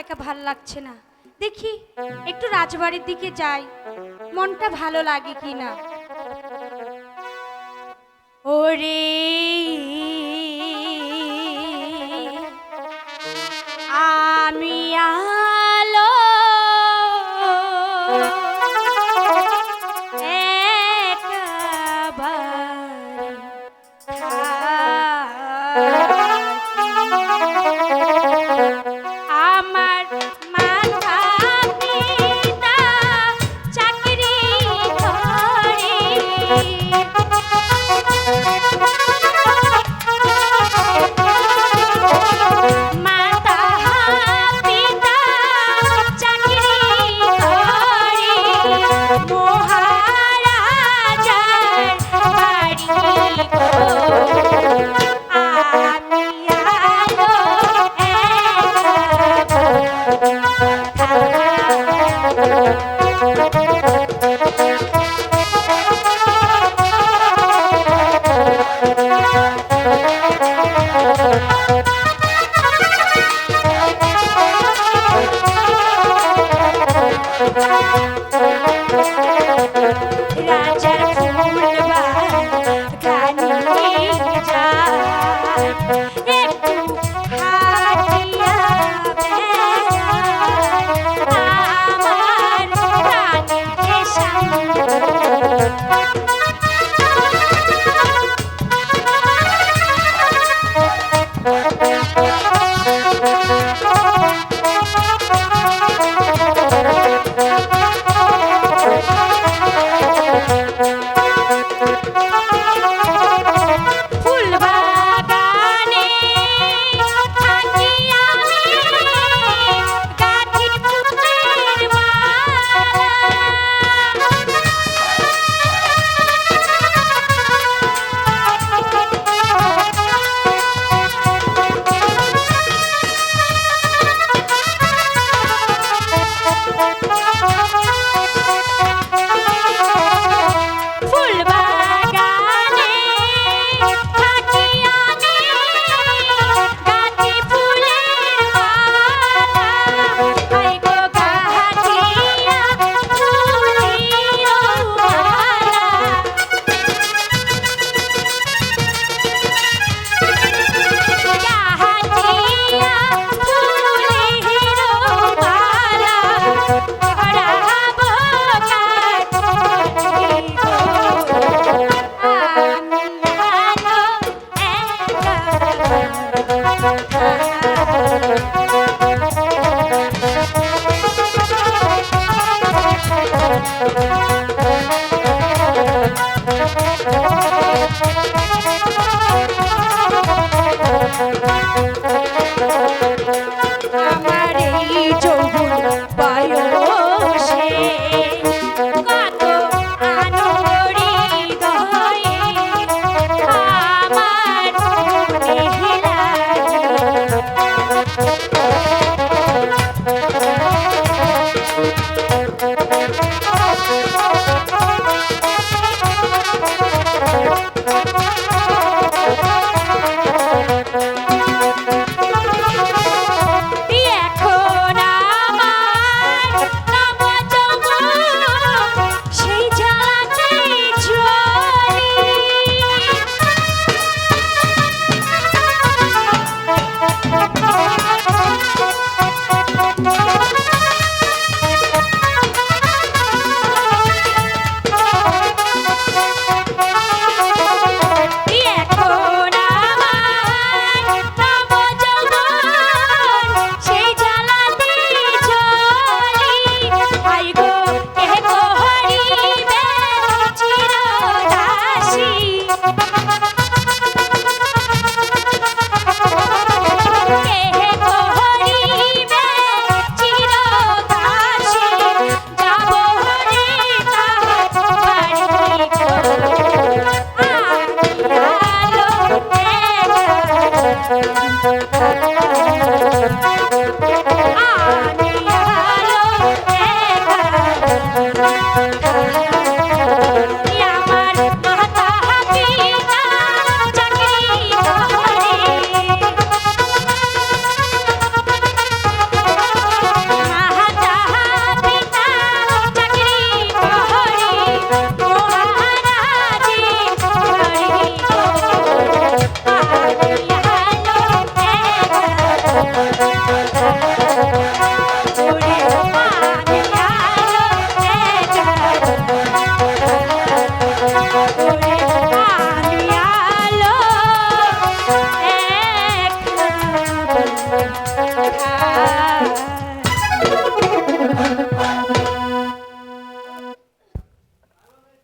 একা একা ভালো লাগছে না। দেখি, একটু রাজবাড়ির দিকে যাই। মনটা ভালো লাগে কি না? ওরে আমি আ